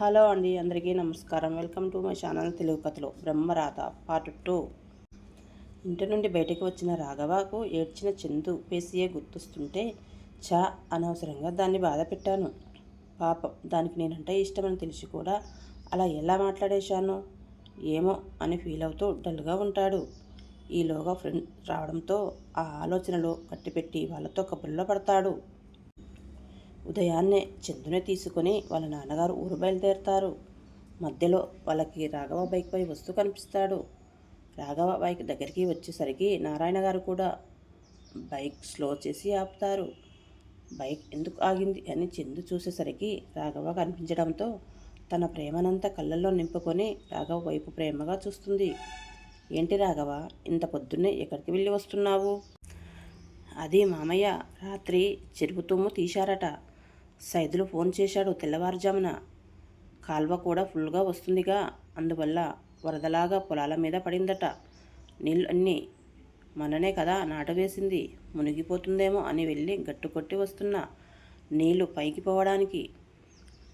Hello అండి అందరికీ నమస్కారం. Welcome to my channel Telugu కథలు బ్రహ్మరాత పార్ట్ టూ. ఇంటి నుండి బయటకు వచ్చిన రాఘవకు ఏడ్చిన చందు పేసియే గుర్తొస్తుంటే చా అనవసరంగా దాన్ని బాధ పెట్టాను. పాపం దానికి నేనంటే ఇష్టమని తెలిసి కూడా అలా ఎలా మాట్లాడేశాను? ఏమో అని ఫీల్ అవుతూ డల్గా ఉంటాడు. ఈలోగా ఫ్రెండ్ రావడంతో ఆ ఆలోచనలో కట్టిపెట్టి వాళ్ళతో కబుర్లో పడతాడు. ఉదయాన్నే చందునే తీసుకొని వాళ్ళ నాన్నగారు ఊరు బయలుదేరుతారు. మధ్యలో వాళ్ళకి రాఘవ బైక్పై వస్తూ కనిపిస్తాడు. రాఘవ బైక్ దగ్గరికి వచ్చేసరికి నారాయణ గారు కూడా బైక్ స్లో చేసి ఆపుతారు. బైక్ ఎందుకు ఆగింది అని చందు చూసేసరికి రాఘవ కనిపించడంతో తన ప్రేమనంతా కళ్ళల్లో నింపుకొని రాఘవ వైపు ప్రేమగా చూస్తుంది. ఏంటి రాఘవ ఇంత పొద్దున్నే ఎక్కడికి వెళ్ళి వస్తున్నావు? అది మామయ్య రాత్రి చెరుపుతుమ్ము తీశారట. సైదులు ఫోన్ చేశాడు తెల్లవారుజామున. కాల్వ కూడా ఫుల్గా వస్తుందిగా. అందువల్ల వరదలాగా పొలాల మీద పడిందట. నీళ్ళు అన్నీ. మననే కదా నాటవేసింది మునిగిపోతుందేమో అని వెళ్ళి గట్టు కొట్టి వస్తున్నా నీళ్ళు పైకి పోవడానికి.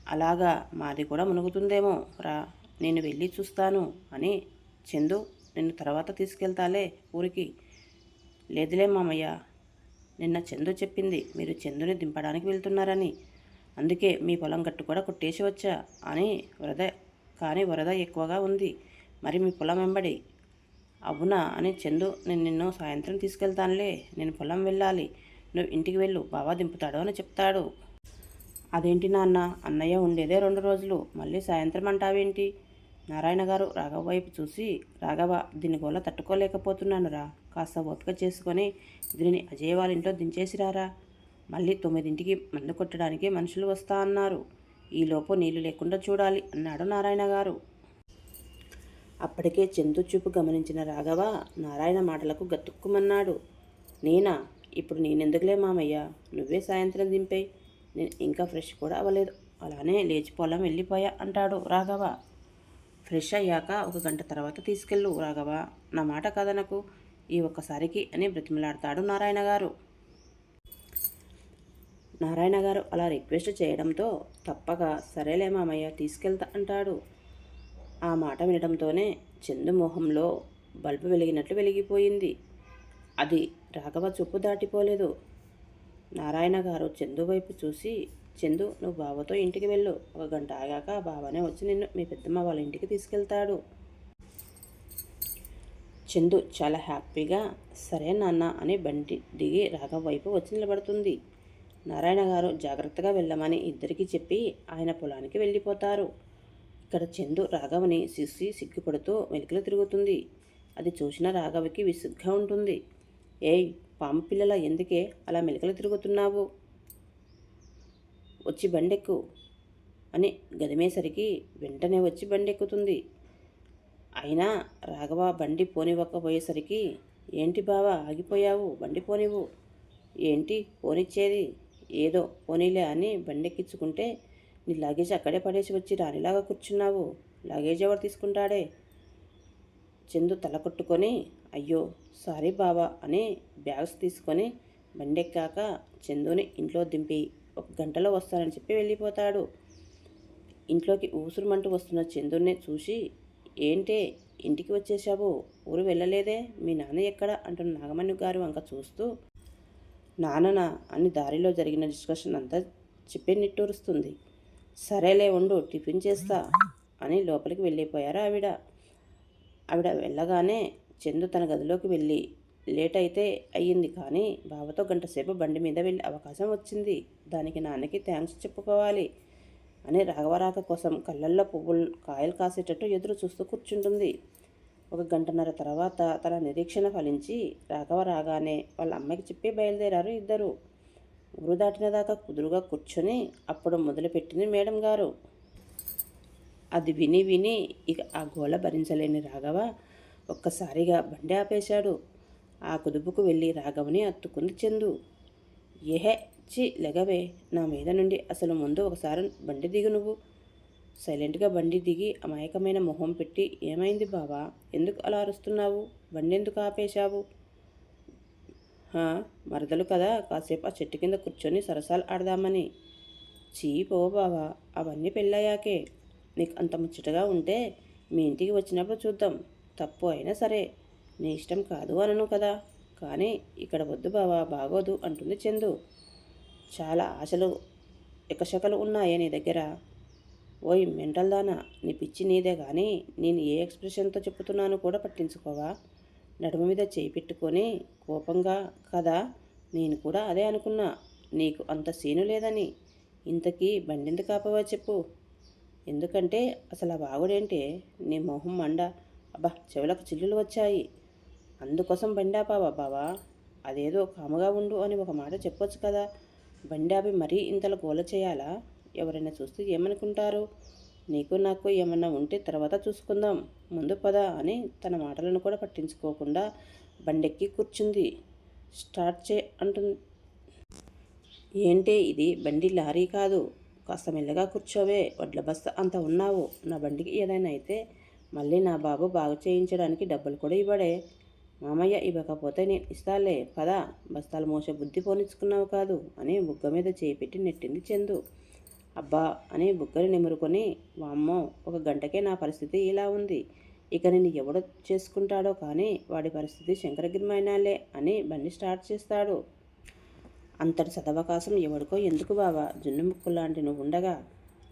అలాగా మాది కూడా మునుగుతుందేమో. రా నేను వెళ్ళి చూస్తాను అని చందు నిన్ను తర్వాత తీసుకెళ్తాలే ఊరికి. లేదులే మామయ్య. నిన్న చందు చెప్పింది మీరు చందుని దింపడానికి వెళ్తున్నారని. అందుకే మీ పొలం గట్టు కూడా కొట్టేసి వచ్చా అని వరద కానీ వరద ఎక్కువగా ఉంది. మరి మీ పొలం వెంబడి. అవునా అని చందు నేను నిన్ను సాయంత్రం తీసుకెళ్తానులే. నేను పొలం వెళ్ళాలి. నువ్వు ఇంటికి వెళ్ళు. బావా దింపుతాడు అని చెప్తాడు. అదేంటి నాన్న? అన్నయ్య ఉండేదే రెండు రోజులు. మళ్ళీ సాయంత్రం అంటావేంటి? నారాయణ గారు రాఘవ వైపు చూసి రాఘవ దీని గోల తట్టుకోలేకపోతున్నాను రా కాస్త ఓపిక చేసుకొని దీనిని అజయ్ వాళ్ళ ఇంట్లో దించేసిరారా? మళ్ళీ తొమ్మిదింటికి మందు కొట్టడానికి మనుషులు వస్తా అన్నారు. ఈలోపు నీళ్ళు లేకుండా చూడాలి అన్నాడు నారాయణ గారు. అప్పటికే చందు చూపు గమనించిన రాఘవ నారాయణ మాటలకు గతుక్కుమన్నాడు. నేనా? ఇప్పుడు నేనెందుకులే మామయ్య? నువ్వే సాయంత్రం దింపేయి. నేను ఇంకా ఫ్రెష్ కూడా అవ్వలేదు. అలానే లేచి పొలం వెళ్ళిపోయా అంటాడు రాఘవ. ఫ్రెష్ అయ్యాక ఒక గంట తర్వాత తీసుకెళ్ళు రాఘవ. నా మాట కథనకు ఈ ఒక్కసారికి అని బ్రతిమలాడతాడు నారాయణ గారు. నారాయణ గారు అలా రిక్వెస్ట్ చేయడంతో తప్పక సరేలే మామయ్య తీసుకెళ్తా అంటాడు. ఆ మాట వినడంతోనే చందు మొహంలో బల్బు వెలిగినట్లు వెలిగిపోయింది. అది రాఘవ చూపు దాటిపోలేదు. నారాయణ గారు చందు వైపు చూసి చందు నువ్వు బావతో ఇంటికి వెళ్ళు. ఒక గంట ఆగాక బావనే వచ్చి నిన్ను మీ పెద్దమ్మ వాళ్ళ ఇంటికి తీసుకెళ్తాడు. చందు చాలా హ్యాపీగా సరే నాన్న అని బండి దిగి రాఘవ వైపు వచ్చి నిలబడుతుంది. నారాయణ గారు జాగ్రత్తగా వెళ్ళమని ఇద్దరికీ చెప్పి ఆయన పొలానికి వెళ్ళిపోతారు. ఇక్కడ చందు రాఘవని సిసి సిగ్గుపడుతూ వెనుకలు తిరుగుతుంది. అది చూసిన రాఘవకి విసుగ్గా ఉంటుంది. ఏయ్ పాము పిల్లల ఎందుకే అలా మెలకలు తిరుగుతున్నావు? వచ్చి బండెక్కు అని గదిమేసరికి వెంటనే వచ్చి బండెక్కుతుంది. అయినా రాఘవ బండి పోనివ్వకపోయేసరికి ఏంటి బావా ఆగిపోయావు బండి పోనివ్వు. ఏంటి పోనిచ్చేది? ఏదో పోనీలే అని బండెక్కించుకుంటే నీ లగేజ్ అక్కడే పడేసి వచ్చి రానిలాగా కూర్చున్నావు. లగేజ్ ఎవరు తీసుకుంటాడే? చందు తల కొట్టుకొని అయ్యో సారీ బావా అని బ్యాగ్స్ తీసుకొని బండెక్కాక చందుని ఇంట్లో దింపి ఒక గంటలో వస్తానని చెప్పి వెళ్ళిపోతాడు. ఇంట్లోకి ఊసురుమంటూ వస్తున్న చందుని చూసి ఏంటే ఇంటికి వచ్చేసావు ఊరు వెళ్ళలేదే? మీ నాన్న ఎక్కడ? అంటున్న నాగమణి గారు వంక చూస్తూ నాన్ననా అని దారిలో జరిగిన డిస్కషన్ అంతా చెప్పి నిట్టూరుస్తుంది సరేలే ఉండు టిఫిన్ చేస్తా అని లోపలికి వెళ్ళిపోయారు ఆవిడ. ఆవిడ వెళ్ళగానే చందు తన గదిలోకి వెళ్ళి లేట్ అయితే అయ్యింది కానీ బావతో గంట సేపు బండి మీద వెళ్ళే అవకాశం వచ్చింది. దానికి నాన్నకి థ్యాంక్స్ చెప్పుకోవాలి అని రాఘవరాక కోసం కళ్ళల్లో పువ్వులు కాయలు కాసేటట్టు ఎదురు చూస్తూ కూర్చుంటుంది. ఒక గంటన్నర తర్వాత తన నిరీక్షణ ఫలించి రాఘవ రాగానే వాళ్ళ అమ్మకి చెప్పి బయలుదేరారు ఇద్దరు. ఊరు దాటిన దాకా కుదురుగా కూర్చొని అప్పుడు మొదలుపెట్టింది మేడం గారు. అది విని విని ఇక ఆ గోల భరించలేని రాఘవ ఒక్కసారిగా బండి ఆపేశాడు. ఆ కుదుపుకు వెళ్ళి రాఘవని అత్తుకుంది చందు. ఏహే చి లెగవే నా మీద నుండి అసలు ముందు ఒకసారి బండి దిగు నువ్వు. సైలెంట్గా బండి దిగి అమాయకమైన మొహం పెట్టి ఏమైంది బావా? ఎందుకు అలా అరుస్తున్నావు? బండి ఎందుకు ఆపేశావు? "హా, మరదలు కదా కాసేపు ఆ చెట్టు కింద కూర్చొని సరసాలు ఆడదామని. చీ పో బావా అవన్నీ పెళ్ళయ్యాకే. నీకు అంత ముచ్చటగా ఉంటే మీ ఇంటికి వచ్చినప్పుడు చూద్దాం. తప్పు అయినా సరే. నీ ఇష్టం కాదు అనను కదా. కానీ ఇక్కడ వద్దు బావా బాగోదు అంటుంది చందు. చాలా ఆశలు ఎకశకలు ఉన్నాయే నీ దగ్గర. ఓయ్ మెంటల్ దానా? నీ పిచ్చి నీదే కానీ నేను ఏ ఎక్స్ప్రెషన్తో చెప్తున్నాను కూడా పట్టించుకోవా? నడుమ మీద చేయి పెట్టుకొని కోపంగా కదా నేను కూడా అదే అనుకున్నా. నీకు అంత సీను లేదని. ఇంతకీ బండింది కాపవా చెప్పు? ఎందుకంటే అసలు ఆ బాగుడేంటే నీ మొహం మండ. అబ్బా చెవులకు చిల్లులు వచ్చాయి. అందుకోసం బండాపావా బావా? అదేదో కాముగా ఉండు అని ఒక మాట చెప్పొచ్చు కదా. బండాపి మరీ ఇంతలో గోల చేయాలా? ఎవరైనా చూస్తే ఏమనుకుంటారు? నీకు నాకు ఏమన్నా ఉంటే తర్వాత చూసుకుందాం. ముందు పద అని తన మాటలను కూడా పట్టించుకోకుండా బండెక్కి కూర్చుంది. స్టార్ట్ చే అంటుంది ఏంటే ఇది? బండి లారీ కాదు. కాస్త మెల్లగా కూర్చోవే. వడ్ల బస్త అంత ఉన్నావు. నా బండికి ఏదైనా అయితే మళ్ళీ నా బాబు బాగు చేయించడానికి డబ్బులు కూడా ఇవ్వడే. మామయ్య ఇవ్వకపోతే నేను ఇస్తాలే. పదా. బస్తాలు మోసే బుద్ధి పోనిచ్చుకున్నావు కాదు అని బుగ్గ మీద చేయి పెట్టి నెట్టింది చందు. అబ్బా అని బుగ్గని నిమురుకొని వామ్మో ఒక గంటకే నా పరిస్థితి ఇలా ఉంది. ఇక నేను ఎవడు చేసుకుంటాడో కానీ వాడి పరిస్థితి శంకరగిరిమైనాలే అని బండి స్టార్ట్ చేస్తాడు. అంతటి సదవకాశం ఎవడికో ఎందుకు బావా? జున్ను ముక్కు లాంటి నువ్వు ఉండగా?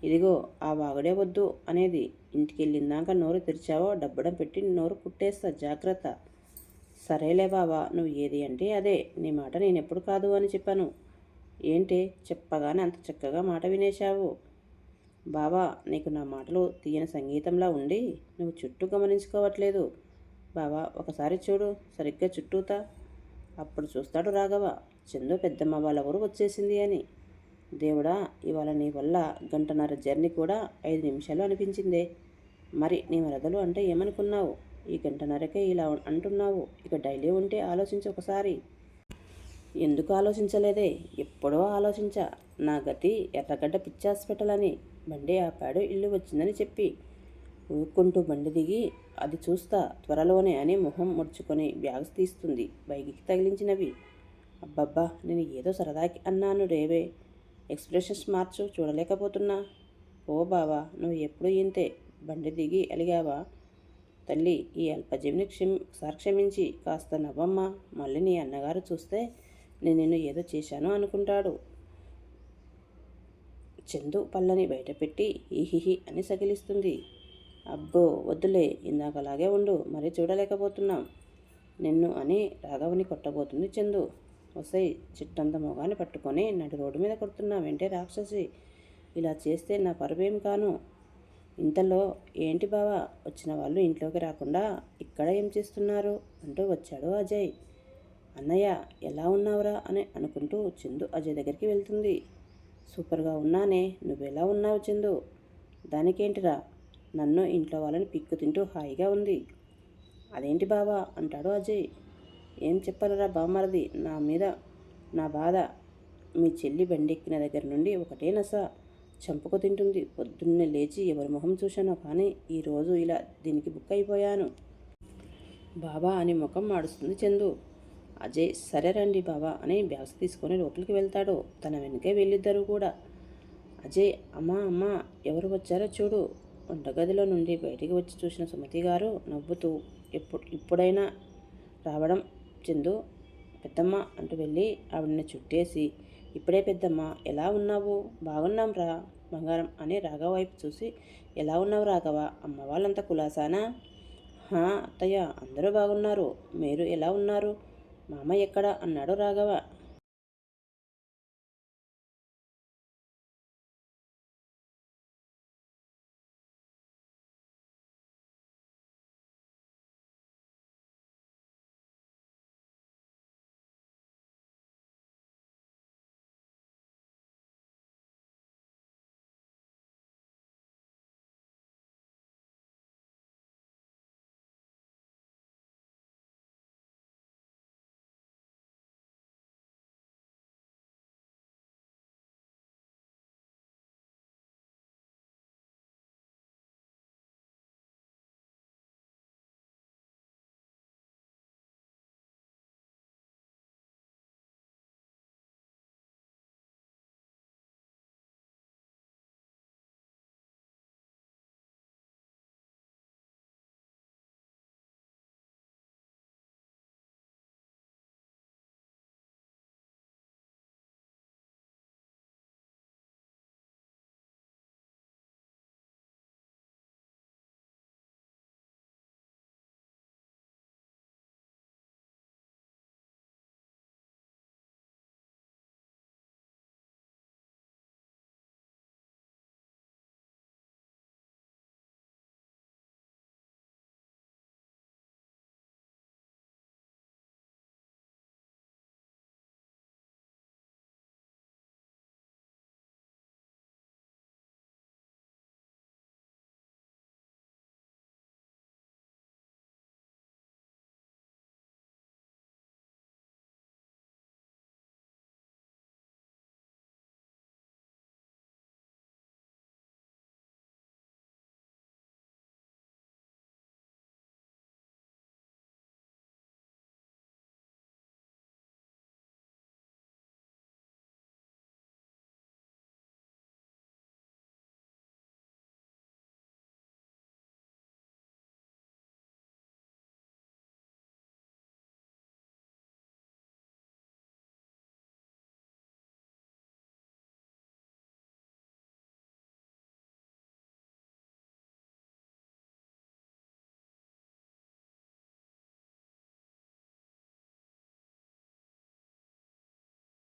ఇదిగో ఆ వాగుడే వద్దు అనేది. ఇంటికి వెళ్ళిందాక నోరు తెరిచావో డబ్బడం పెట్టి నోరు కుట్టేస్తా జాగ్రత్త. సరేలే బావా నువ్వు ఏది అంటే అదే. నీ మాట నేను ఎప్పుడు కాదు అని చెప్పాను. ఏంటి చెప్పగానే అంత చక్కగా మాట వినేశావు? బావా నీకు నా మాటలు తీయని సంగీతంలా ఉండి నువ్వు చుట్టూ గమనించుకోవట్లేదు. బావా ఒకసారి చూడు సరిగ్గా చుట్టూతా. అప్పుడు చూస్తాడు రాఘవ. చందు పెద్దమ్మ వాళ్ళ ఊరు వచ్చేసింది అని. దేవుడా ఇవాళ నీ వల్ల గంటన్నర జర్నీ కూడా ఐదు నిమిషాలు అనిపించిందే. మరి నీ వరదలు అంటే ఏమనుకున్నావు? ఈ గంటన్నరకే ఇలా అంటున్నావు. ఇక డైలీ ఉంటే ఆలోచించి ఒకసారి. ఎందుకు ఆలోచించలేదే? ఎప్పుడో ఆలోచించా. నా గతి ఎర్రగడ్డ పిచ్చి హాస్పిటల్ అని బండి ఆపాడు ఇల్లు వచ్చిందని చెప్పి. ఊరుకుంటూ బండి దిగి అది చూస్తా త్వరలోనే అని మొహం ముడుచుకొని బ్యాగ్స్ తీస్తుంది. బైకికి తగిలించినవి. అబ్బబ్బా నేను ఏదో సరదాకి అన్నాను రేవే. ఎక్స్ప్రెషన్స్ మార్చు చూడలేకపోతున్నా. ఓ బావా నువ్వు ఎప్పుడు ఇంతే? బండి దిగి అలిగావా? తల్లి ఈ అల్పజీవిని క్షమి సార్ క్షమించి కాస్త నవ్వమ్మా. మళ్ళీ నీ అన్నగారు చూస్తే నేను నిన్ను ఏదో చేశాను అనుకుంటాడు. చందు పళ్ళని బయటపెట్టి ఈహిహి అని సగిలిస్తుంది. అబ్బో వద్దులే ఇందాకలాగే ఉండు మరి చూడలేకపోతున్నాం. నిన్ను అని రాఘవని కొట్టబోతుంది చందు. వసై చిట్టంత మొగాన్ని పట్టుకొని నటి రోడ్డు మీద కొడుతున్నావేంటే రాక్షసి? ఇలా చేస్తే నా పరువేం కాను? ఇంతలో ఏంటి బావా వచ్చిన వాళ్ళు ఇంట్లోకి రాకుండా ఇక్కడ ఏం చేస్తున్నారు? అంటూ వచ్చాడు అజయ్. అన్నయ్య ఎలా ఉన్నావురా అని అనుకుంటూ చందు అజయ్ దగ్గరికి వెళ్తుంది. సూపర్గా ఉన్నానే నువ్వెలా ఉన్నావు చందు? దానికేంటిరా? నన్ను ఇంట్లో వాళ్ళని పిక్కు తింటూ హాయిగా ఉంది. అదేంటి బావా? అంటాడు అజయ్. ఏం చెప్పాలరా బామ్మరది నా మీద నా బాధ. మీ చెల్లి బండెక్కిన దగ్గర నుండి ఒకటే నస. చంపుకు తింటుంది. పొద్దున్నే లేచి ఎవరి ముఖం చూశానో కానీ ఈరోజు ఇలా దీనికి బుక్ అయిపోయాను. బాబా అని ముఖం మాడుస్తుంది చందు. అజయ్ సరే రండి బాబా అని బ్యాగ్స్ తీసుకొని లోపలికి వెళ్తాడు. తన వెనుకే వెళ్ళిద్దరు కూడా. అజయ్ అమ్మా అమ్మా ఎవరు వచ్చారో చూడు. వంటగదిలో నుండి బయటికి వచ్చి చూసిన సుమతి గారు నవ్వుతూ ఎప్పుడు ఇప్పుడైనా రావడం చందు. పెద్దమ్మ అంటూ వెళ్ళి ఆవిడని చుట్టేసి ఇప్పుడే పెద్దమ్మ ఎలా ఉన్నావు? బాగున్నాం రా. బంగారం అని రాఘవ వైపు చూసి ఎలా ఉన్నావు రాఘవ? అమ్మ వాళ్ళంతా కులాసానా? హా అత్తయ్య అందరూ బాగున్నారు. మీరు ఎలా ఉన్నారు? మామ ఎక్కడ? అన్నాడు రాఘవ.